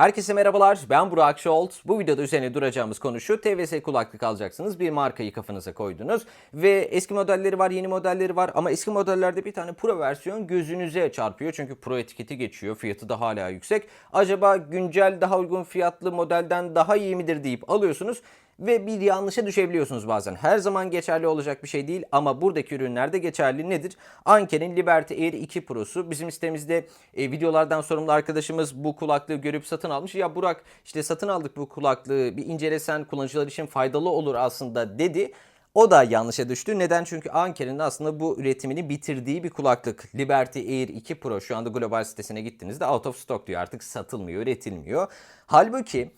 Herkese merhabalar, ben Burak Şolt. Bu videoda üzerine duracağımız konu şu, TVS kulaklık alacaksınız. Bir markayı kafanıza koydunuz ve eski modelleri var, yeni modelleri var ama eski modellerde bir tane Pro versiyon gözünüze çarpıyor. Çünkü Pro etiketi geçiyor, fiyatı da hala yüksek. Acaba güncel, daha uygun fiyatlı modelden daha iyi midir deyip alıyorsunuz ve bir yanlışa düşebiliyorsunuz bazen. Her zaman geçerli olacak bir şey değil ama buradaki ürünlerde geçerli nedir? Anker'in Liberty Air 2 Pro'su. Bizim sitemizde e, videolardan sorumlu arkadaşımız bu kulaklığı görüp satın almış. Ya Burak işte satın aldık bu kulaklığı bir incelesen kullanıcılar için faydalı olur aslında dedi. O da yanlışa düştü. Neden? Çünkü Anker'in aslında bu üretimini bitirdiği bir kulaklık. Liberty Air 2 Pro şu anda global sitesine gittiğinizde out of stock diyor. Artık satılmıyor, üretilmiyor. Halbuki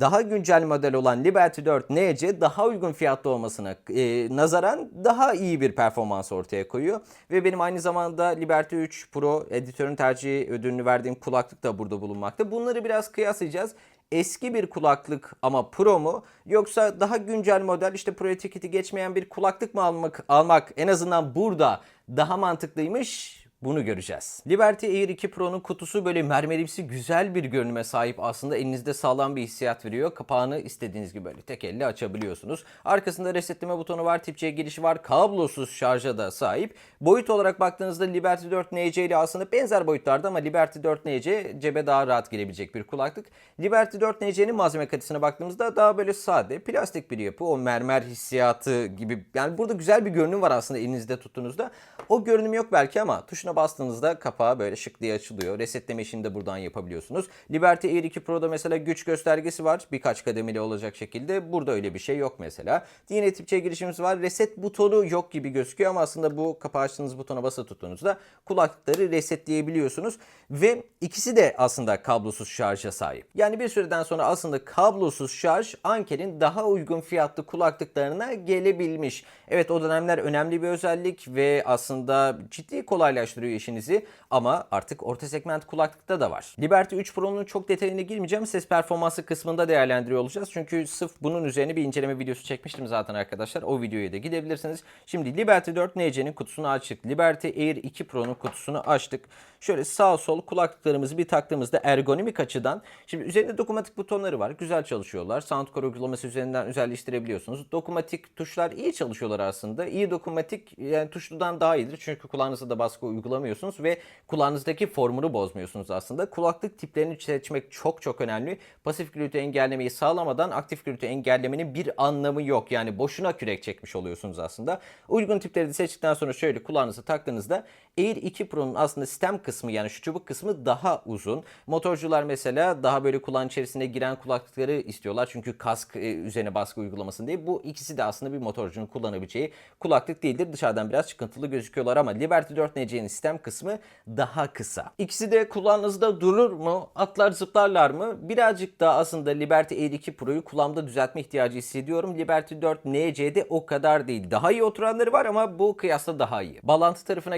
daha güncel model olan Liberty 4 NC daha uygun fiyatlı olmasına e, nazaran daha iyi bir performans ortaya koyuyor. Ve benim aynı zamanda Liberty 3 Pro editörün tercihi ödülünü verdiğim kulaklık da burada bulunmakta. Bunları biraz kıyaslayacağız. Eski bir kulaklık ama Pro mu yoksa daha güncel model işte Pro etiketi geçmeyen bir kulaklık mı almak almak en azından burada daha mantıklıymış bunu göreceğiz. Liberty Air 2 Pro'nun kutusu böyle mermerimsi güzel bir görünüme sahip aslında elinizde sağlam bir hissiyat veriyor. Kapağını istediğiniz gibi böyle tek elle açabiliyorsunuz. Arkasında resetleme butonu var, tip C girişi var, kablosuz şarja da sahip. Boyut olarak baktığınızda Liberty 4 NC ile aslında benzer boyutlarda ama Liberty 4 NC cebe daha rahat girebilecek bir kulaklık. Liberty 4 NC'nin malzeme kalitesine baktığımızda daha böyle sade, plastik bir yapı. O mermer hissiyatı gibi yani burada güzel bir görünüm var aslında elinizde tuttuğunuzda. O görünüm yok belki ama tuşuna bastığınızda kapağı böyle şık diye açılıyor. Resetleme işini de buradan yapabiliyorsunuz. Liberty Air 2 Pro'da mesela güç göstergesi var. Birkaç kademeli olacak şekilde. Burada öyle bir şey yok mesela. Yine tip C girişimiz var. Reset butonu yok gibi gözüküyor ama aslında bu kapağı açtığınız butona basılı tuttuğunuzda kulaklıkları resetleyebiliyorsunuz. Ve ikisi de aslında kablosuz şarja sahip. Yani bir süreden sonra aslında kablosuz şarj Anker'in daha uygun fiyatlı kulaklıklarına gelebilmiş. Evet o dönemler önemli bir özellik ve aslında ciddi kolaylaştırıyor işinizi ama artık orta segment kulaklıkta da var. Liberty 3 Pro'nun çok detayına girmeyeceğim. Ses performansı kısmında değerlendiriyor olacağız. Çünkü sırf bunun üzerine bir inceleme videosu çekmiştim zaten arkadaşlar. O videoya da gidebilirsiniz. Şimdi Liberty 4 NC'nin kutusunu açtık. Liberty Air 2 Pro'nun kutusunu açtık. Şöyle sağ sol kulaklıklarımızı bir taktığımızda ergonomik açıdan şimdi üzerinde dokunmatik butonları var. Güzel çalışıyorlar. Soundcore uygulaması üzerinden özelleştirebiliyorsunuz. Dokunmatik tuşlar iyi çalışıyorlar aslında. İyi dokunmatik yani tuşludan daha iyidir. Çünkü kulağınızda da baskı uygulamıyorsunuz ve kulağınızdaki formunu bozmuyorsunuz aslında. Kulaklık tiplerini seçmek çok çok önemli. Pasif gürültü engellemeyi sağlamadan aktif gürültü engellemenin bir anlamı yok. Yani boşuna kürek çekmiş oluyorsunuz aslında. Uygun tipleri de seçtikten sonra şöyle kulağınıza taktığınızda Air 2 Pro'nun aslında sistem kısmı yani şu çubuk kısmı daha uzun. Motorcular mesela daha böyle kulağın içerisine giren kulaklıkları istiyorlar. Çünkü kask e, üzerine baskı uygulamasın diye. Bu ikisi de aslında bir motorcunun kullanabileceği kulaklık değildir. Dışarıdan biraz çıkıntılı gözüküyorlar ama Liberty 4 NC'nin sistem kısmı daha kısa. İkisi de kulağınızda durur mu? Atlar zıplarlar mı? Birazcık daha aslında Liberty Air 2 Pro'yu kulağımda düzeltme ihtiyacı hissediyorum. Liberty 4 NC'de o kadar değil. Daha iyi oturanları var ama bu kıyasla daha iyi. Bağlantı tarafına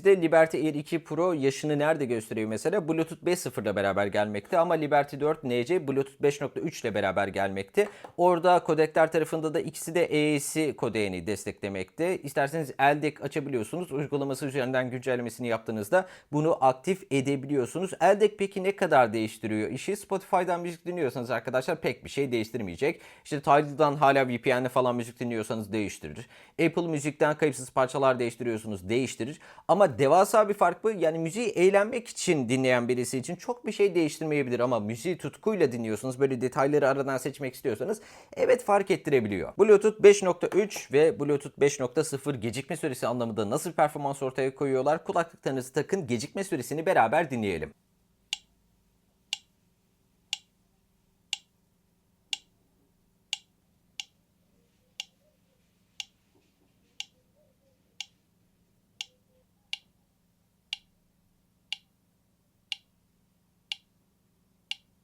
geldiğimizde Liberty Air 2 Pro yaşını nerede gösteriyor mesela? Bluetooth 5.0 ile beraber gelmekte ama Liberty 4 NC Bluetooth 5.3 ile beraber gelmekte. Orada kodekler tarafında da ikisi de EAC kodeğini desteklemekte. İsterseniz LDAC açabiliyorsunuz. Uygulaması üzerinden güncellemesini yaptığınızda bunu aktif edebiliyorsunuz. LDAC peki ne kadar değiştiriyor işi? Spotify'dan müzik dinliyorsanız arkadaşlar pek bir şey değiştirmeyecek. İşte Tidal'dan hala VPN'le falan müzik dinliyorsanız değiştirir. Apple Müzik'ten kayıpsız parçalar değiştiriyorsunuz değiştirir. Ama devasa bir fark bu. Yani müziği eğlenmek için dinleyen birisi için çok bir şey değiştirmeyebilir ama müziği tutkuyla dinliyorsunuz. Böyle detayları aradan seçmek istiyorsanız evet fark ettirebiliyor. Bluetooth 5.3 ve Bluetooth 5.0 gecikme süresi anlamında nasıl performans ortaya koyuyorlar? Kulaklıklarınızı takın gecikme süresini beraber dinleyelim.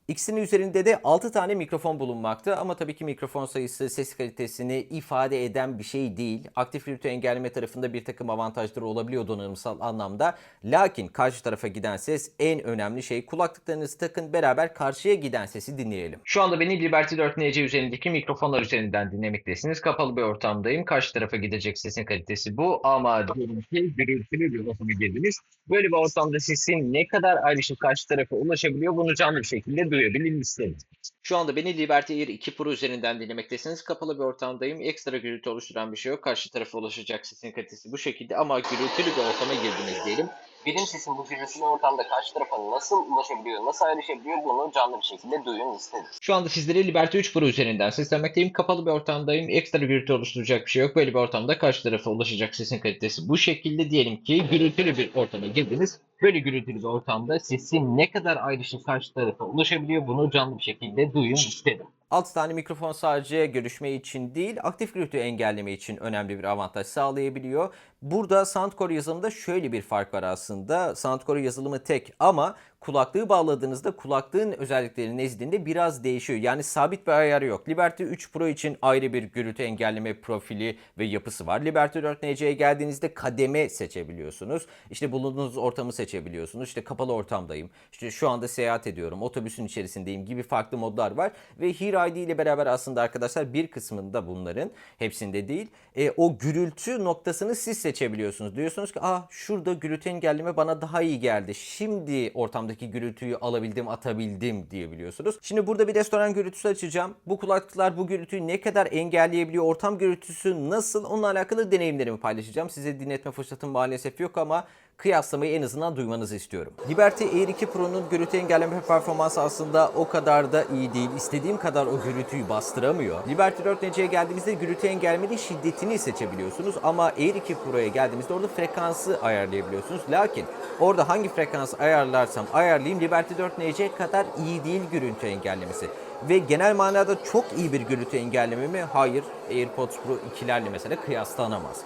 İkisinin üzerinde de 6 tane mikrofon bulunmakta ama tabii ki mikrofon sayısı ses kalitesini ifade eden bir şey değil. Aktif gürültü engelleme tarafında bir takım avantajları olabiliyor donanımsal anlamda. Lakin karşı tarafa giden ses en önemli şey. Kulaklıklarınızı takın beraber karşıya giden sesi dinleyelim. Şu anda beni Liberty 4 NC üzerindeki mikrofonlar üzerinden dinlemektesiniz. Kapalı bir ortamdayım. Karşı tarafa gidecek sesin kalitesi bu ama diyelim ki gürültülü bir ortama girdiniz. Böyle bir ortamda sesin ne kadar ayrışıp karşı tarafa ulaşabiliyor bunu canlı bir şekilde duyabilirim istedim. Şu anda beni Liberty Air 2 Pro üzerinden dinlemektesiniz. Kapalı bir ortamdayım. Ekstra gürültü oluşturan bir şey yok. Karşı tarafa ulaşacak sesin kalitesi bu şekilde ama gürültülü bir ortama girdiniz diyelim. Benim sesim bu gürültülü ortamda karşı tarafa nasıl ulaşabiliyor, nasıl ayrışabiliyor bunu canlı bir şekilde duyun istedim. Şu anda sizlere Liberty 3 Pro üzerinden seslenmekteyim. Kapalı bir ortamdayım. Ekstra gürültü oluşturacak bir şey yok. Böyle bir ortamda karşı tarafa ulaşacak sesin kalitesi bu şekilde diyelim ki gürültülü bir ortama girdiniz. Böyle gürültülü bir ortamda sesin ne kadar ayrışıp karşı tarafa ulaşabiliyor bunu canlı bir şekilde duyun istedim. 6 tane mikrofon sadece görüşme için değil, aktif gürültü engelleme için önemli bir avantaj sağlayabiliyor. Burada Soundcore yazılımında şöyle bir fark var aslında. Soundcore yazılımı tek ama kulaklığı bağladığınızda kulaklığın özellikleri nezdinde biraz değişiyor. Yani sabit bir ayarı yok. Liberty 3 Pro için ayrı bir gürültü engelleme profili ve yapısı var. Liberty 4 NC'ye geldiğinizde kademe seçebiliyorsunuz. İşte bulunduğunuz ortamı seçebiliyorsunuz. İşte kapalı ortamdayım. İşte şu anda seyahat ediyorum. Otobüsün içerisindeyim gibi farklı modlar var. Ve ID ile beraber aslında arkadaşlar bir kısmında bunların hepsinde değil. e, o gürültü noktasını siz seçebiliyorsunuz. Diyorsunuz ki ah şurada gürültü engelleme bana daha iyi geldi. Şimdi ortamdaki gürültüyü alabildim atabildim diyebiliyorsunuz. Şimdi burada bir restoran gürültüsü açacağım. Bu kulaklıklar bu gürültüyü ne kadar engelleyebiliyor? Ortam gürültüsü nasıl? Onunla alakalı deneyimlerimi paylaşacağım. Size dinletme fırsatım maalesef yok ama kıyaslamayı en azından duymanızı istiyorum. Liberty Air 2 Pro'nun gürültü engelleme performansı aslında o kadar da iyi değil. İstediğim kadar o gürültüyü bastıramıyor. Liberty 4 NC'ye geldiğimizde gürültü engellemenin şiddetini seçebiliyorsunuz ama Air 2 Pro'ya geldiğimizde orada frekansı ayarlayabiliyorsunuz. Lakin orada hangi frekans ayarlarsam ayarlayayım Liberty 4 NC kadar iyi değil gürültü engellemesi. Ve genel manada çok iyi bir gürültü engelleme mi? Hayır. AirPods Pro 2'lerle mesela kıyaslanamaz.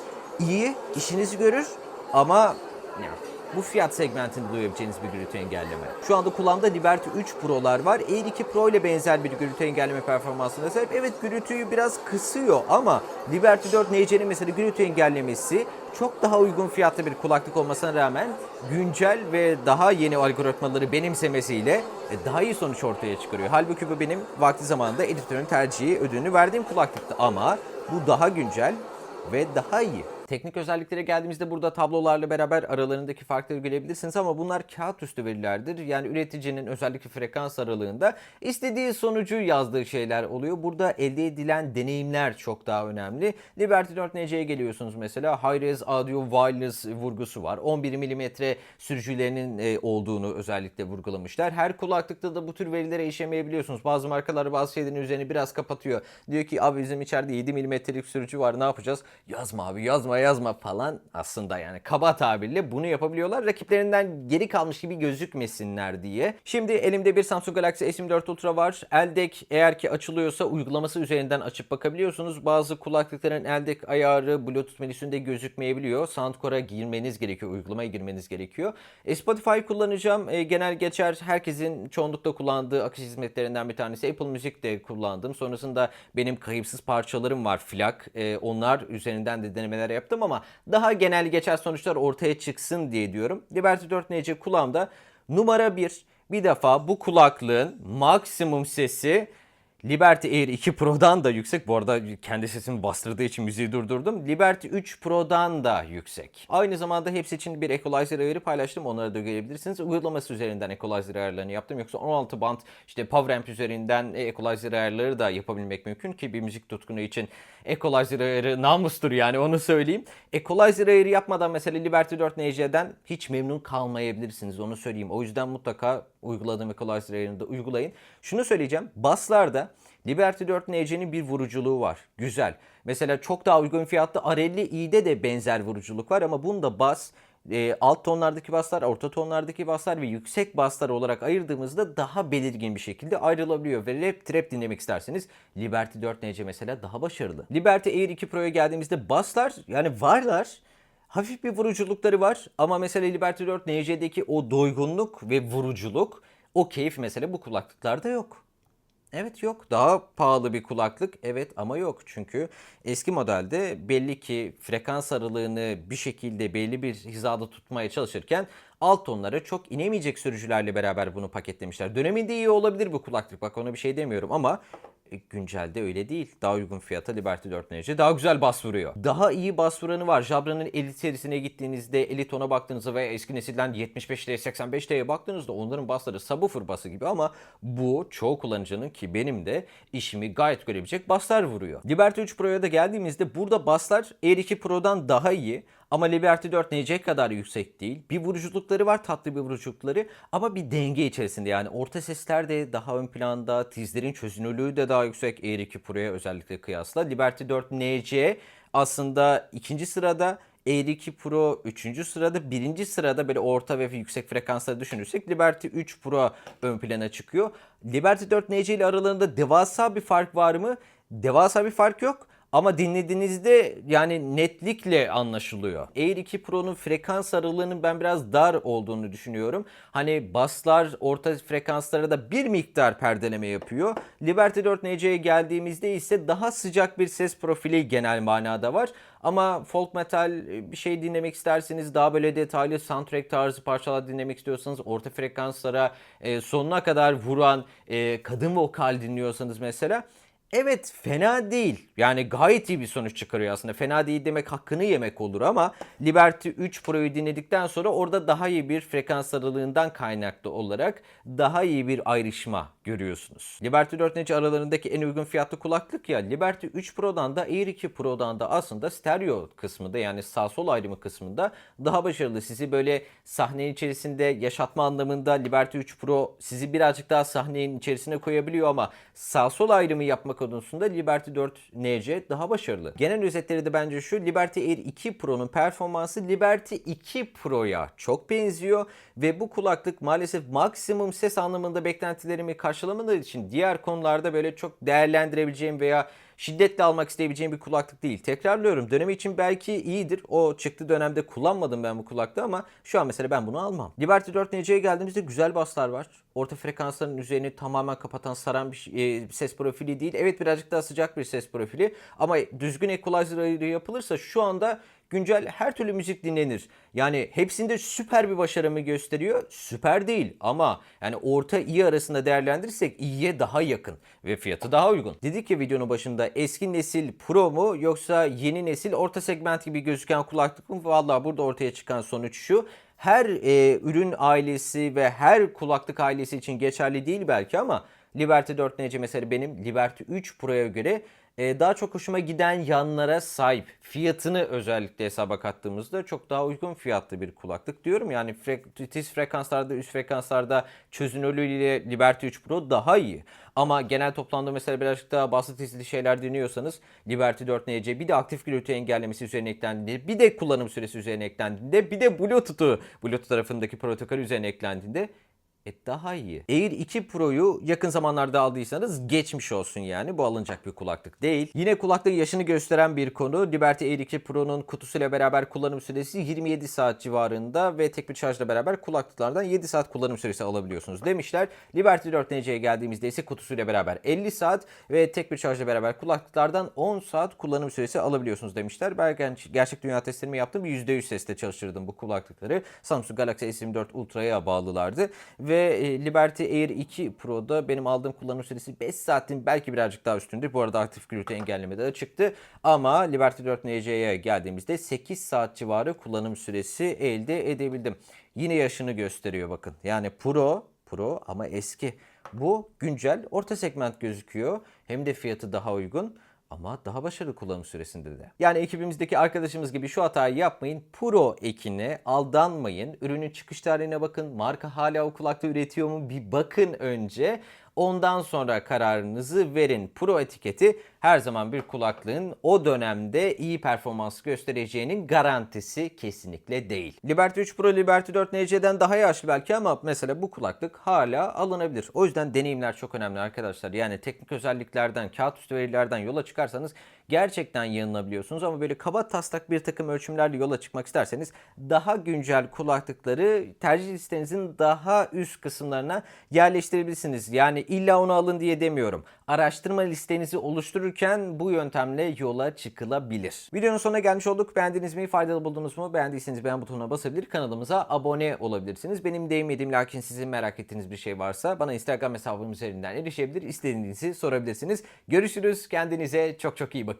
İyi, işinizi görür ama ya, bu fiyat segmentinde duyabileceğiniz bir gürültü engelleme. Şu anda kulağımda Liberty 3 Pro'lar var. Air 2 Pro ile benzer bir gürültü engelleme performansına sahip. Evet gürültüyü biraz kısıyor ama Liberty 4 NC'nin mesela gürültü engellemesi çok daha uygun fiyatlı bir kulaklık olmasına rağmen güncel ve daha yeni algoritmaları benimsemesiyle e, daha iyi sonuç ortaya çıkarıyor. Halbuki bu benim vakti zamanında editörün tercihi ödülünü verdiğim kulaklıktı ama bu daha güncel ve daha iyi. Teknik özelliklere geldiğimizde burada tablolarla beraber aralarındaki farkları görebilirsiniz ama bunlar kağıt üstü verilerdir. Yani üreticinin özellikle frekans aralığında istediği sonucu yazdığı şeyler oluyor. Burada elde edilen deneyimler çok daha önemli. Liberty 4 NC'ye geliyorsunuz mesela Hi-Res Audio Wireless vurgusu var. 11 mm sürücülerinin e, olduğunu özellikle vurgulamışlar. Her kulaklıkta da bu tür verilere işlemeyebiliyorsunuz. Bazı markalar bazı şeylerin üzerini biraz kapatıyor. Diyor ki abi bizim içeride 7 mm'lik sürücü var ne yapacağız? Yazma abi yazma yazma falan aslında yani kaba tabirle bunu yapabiliyorlar. Rakiplerinden geri kalmış gibi gözükmesinler diye. Şimdi elimde bir Samsung Galaxy S24 Ultra var. Eldek eğer ki açılıyorsa uygulaması üzerinden açıp bakabiliyorsunuz. Bazı kulaklıkların eldek ayarı Bluetooth menüsünde gözükmeyebiliyor. Soundcore'a girmeniz gerekiyor. Uygulamaya girmeniz gerekiyor. E, Spotify kullanacağım. E, genel geçer herkesin çoğunlukla kullandığı akış hizmetlerinden bir tanesi. Apple Music de kullandım. Sonrasında benim kayıpsız parçalarım var. Flak. E, onlar üzerinden de denemeler yaptım ama daha genel geçer sonuçlar ortaya çıksın diye diyorum. Liberty 4 NC kulağımda numara 1. Bir defa bu kulaklığın maksimum sesi Liberty Air 2 Pro'dan da yüksek. Bu arada kendi sesimi bastırdığı için müziği durdurdum. Liberty 3 Pro'dan da yüksek. Aynı zamanda hepsi için bir equalizer ayarı paylaştım. Onları da görebilirsiniz. Uygulaması üzerinden equalizer ayarlarını yaptım. Yoksa 16 band işte PowerAmp üzerinden equalizer ayarları da yapabilmek mümkün ki bir müzik tutkunu için equalizer ayarı namustur yani onu söyleyeyim. Equalizer ayarı yapmadan mesela Liberty 4 NC'den hiç memnun kalmayabilirsiniz onu söyleyeyim. O yüzden mutlaka uyguladığım equalizer ayarını da uygulayın. Şunu söyleyeceğim. Basslarda Liberty 4 NC'nin bir vuruculuğu var. Güzel. Mesela çok daha uygun fiyatlı R50i'de de benzer vuruculuk var ama bunda bas e, alt tonlardaki baslar, orta tonlardaki baslar ve yüksek baslar olarak ayırdığımızda daha belirgin bir şekilde ayrılabiliyor. Ve rap trap dinlemek isterseniz Liberty 4 NC mesela daha başarılı. Liberty Air 2 Pro'ya geldiğimizde baslar yani varlar hafif bir vuruculukları var ama mesela Liberty 4 NC'deki o doygunluk ve vuruculuk o keyif mesela bu kulaklıklarda yok. Evet yok. Daha pahalı bir kulaklık. Evet ama yok. Çünkü eski modelde belli ki frekans aralığını bir şekilde belli bir hizada tutmaya çalışırken alt tonlara çok inemeyecek sürücülerle beraber bunu paketlemişler. Döneminde iyi olabilir bu kulaklık. Bak ona bir şey demiyorum ama Güncelde öyle değil. Daha uygun fiyata Liberty 4 NC daha güzel bas vuruyor. Daha iyi bas vuranı var. Jabra'nın Elite serisine gittiğinizde Elite 10'a baktığınızda veya eski nesilden 75'te 85'te baktığınızda onların basları subwoofer bası gibi ama bu çoğu kullanıcının ki benim de işimi gayet görebilecek baslar vuruyor. Liberty 3 Pro'ya da geldiğimizde burada baslar Air 2 Pro'dan daha iyi ama Liberty 4 NC kadar yüksek değil. Bir vuruculukları var, tatlı bir vuruculukları ama bir denge içerisinde yani orta sesler de daha ön planda, tizlerin çözünürlüğü de daha yüksek Air 2 Pro'ya özellikle kıyasla. Liberty 4 NC aslında ikinci sırada Air 2 Pro 3. sırada, 1. sırada böyle orta ve yüksek frekansları düşünürsek Liberty 3 Pro ön plana çıkıyor. Liberty 4 NC ile aralarında devasa bir fark var mı? Devasa bir fark yok. Ama dinlediğinizde yani netlikle anlaşılıyor. Air 2 Pro'nun frekans aralığının ben biraz dar olduğunu düşünüyorum. Hani baslar orta frekanslara da bir miktar perdeleme yapıyor. Liberty 4 NC'ye geldiğimizde ise daha sıcak bir ses profili genel manada var. Ama folk metal bir şey dinlemek isterseniz daha böyle detaylı soundtrack tarzı parçalar dinlemek istiyorsanız orta frekanslara e, sonuna kadar vuran e, kadın vokal dinliyorsanız mesela Evet fena değil. Yani gayet iyi bir sonuç çıkarıyor aslında. Fena değil demek hakkını yemek olur ama Liberty 3 Pro'yu dinledikten sonra orada daha iyi bir frekans aralığından kaynaklı olarak daha iyi bir ayrışma görüyorsunuz. Liberty 4 NC aralarındaki en uygun fiyatlı kulaklık ya Liberty 3 Pro'dan da Air 2 Pro'dan da aslında stereo kısmında yani sağ sol ayrımı kısmında daha başarılı. Sizi böyle sahnenin içerisinde yaşatma anlamında Liberty 3 Pro sizi birazcık daha sahnenin içerisine koyabiliyor ama sağ sol ayrımı yapmak konusunda Liberty 4 NC daha başarılı. Genel özetleri de bence şu Liberty Air 2 Pro'nun performansı Liberty 2 Pro'ya çok benziyor ve bu kulaklık maalesef maksimum ses anlamında beklentilerimi karşılamadığı için diğer konularda böyle çok değerlendirebileceğim veya şiddetle almak isteyebileceğim bir kulaklık değil. Tekrarlıyorum dönemi için belki iyidir. O çıktı dönemde kullanmadım ben bu kulaklığı ama şu an mesela ben bunu almam. Liberty 4 NC'ye geldiğimizde güzel baslar var. Orta frekansların üzerini tamamen kapatan saran bir e, ses profili değil. Evet birazcık daha sıcak bir ses profili ama düzgün equalizer yapılırsa şu anda güncel her türlü müzik dinlenir. Yani hepsinde süper bir başarımı gösteriyor. Süper değil ama yani orta iyi arasında değerlendirirsek iyiye daha yakın ve fiyatı daha uygun. Dedik ya videonun başında eski nesil Pro mu yoksa yeni nesil orta segment gibi gözüken kulaklık mı? Valla burada ortaya çıkan sonuç şu her e, ürün ailesi ve her kulaklık ailesi için geçerli değil belki ama Liberty 4 NC mesela benim Liberty 3 Pro'ya göre e, daha çok hoşuma giden yanlara sahip. Fiyatını özellikle hesaba kattığımızda çok daha uygun fiyatlı bir kulaklık diyorum. Yani fre- tiz frekanslarda, üst frekanslarda çözünürlüğüyle Liberty 3 Pro daha iyi. Ama genel toplamda mesela birazcık daha basit tizli şeyler dinliyorsanız Liberty 4 NC bir de aktif gürültü engellemesi üzerine eklendiğinde bir de kullanım süresi üzerine eklendiğinde bir de Bluetooth'u Bluetooth tarafındaki protokol üzerine eklendiğinde e daha iyi. Air 2 Pro'yu yakın zamanlarda aldıysanız geçmiş olsun yani. Bu alınacak bir kulaklık değil. Yine kulaklığın yaşını gösteren bir konu. Liberty Air 2 Pro'nun kutusuyla beraber kullanım süresi 27 saat civarında ve tek bir şarjla beraber kulaklıklardan 7 saat kullanım süresi alabiliyorsunuz demişler. Liberty 4 NC'ye geldiğimizde ise kutusuyla beraber 50 saat ve tek bir şarjla beraber kulaklıklardan 10 saat kullanım süresi alabiliyorsunuz demişler. Ben gerçek dünya testlerimi yaptım. %100 sesle çalıştırdım bu kulaklıkları. Samsung Galaxy S24 Ultra'ya bağlılardı ve e, Liberty Air 2 Pro'da benim aldığım kullanım süresi 5 saatin belki birazcık daha üstündür. Bu arada aktif gürültü engellemede de çıktı. Ama Liberty 4 NC'ye geldiğimizde 8 saat civarı kullanım süresi elde edebildim. Yine yaşını gösteriyor bakın. Yani Pro, Pro ama eski. Bu güncel orta segment gözüküyor. Hem de fiyatı daha uygun ama daha başarılı kullanım süresinde de. Yani ekibimizdeki arkadaşımız gibi şu hatayı yapmayın. Pro ekine aldanmayın. Ürünün çıkış tarihine bakın. Marka hala o kulaklığı üretiyor mu? Bir bakın önce. Ondan sonra kararınızı verin. Pro etiketi her zaman bir kulaklığın o dönemde iyi performans göstereceğinin garantisi kesinlikle değil. Liberty 3 Pro Liberty 4 NC'den daha yaşlı belki ama mesela bu kulaklık hala alınabilir. O yüzden deneyimler çok önemli arkadaşlar. Yani teknik özelliklerden, kağıt üstü verilerden yola çıkarsanız gerçekten yanılabiliyorsunuz ama böyle kaba taslak bir takım ölçümlerle yola çıkmak isterseniz daha güncel kulaklıkları tercih listenizin daha üst kısımlarına yerleştirebilirsiniz. Yani illa onu alın diye demiyorum. Araştırma listenizi oluştururken bu yöntemle yola çıkılabilir. Videonun sonuna gelmiş olduk. Beğendiniz mi? Faydalı buldunuz mu? Beğendiyseniz beğen butonuna basabilir. Kanalımıza abone olabilirsiniz. Benim değinmediğim lakin sizin merak ettiğiniz bir şey varsa bana Instagram hesabım üzerinden erişebilir. İstediğinizi sorabilirsiniz. Görüşürüz. Kendinize çok çok iyi bakın.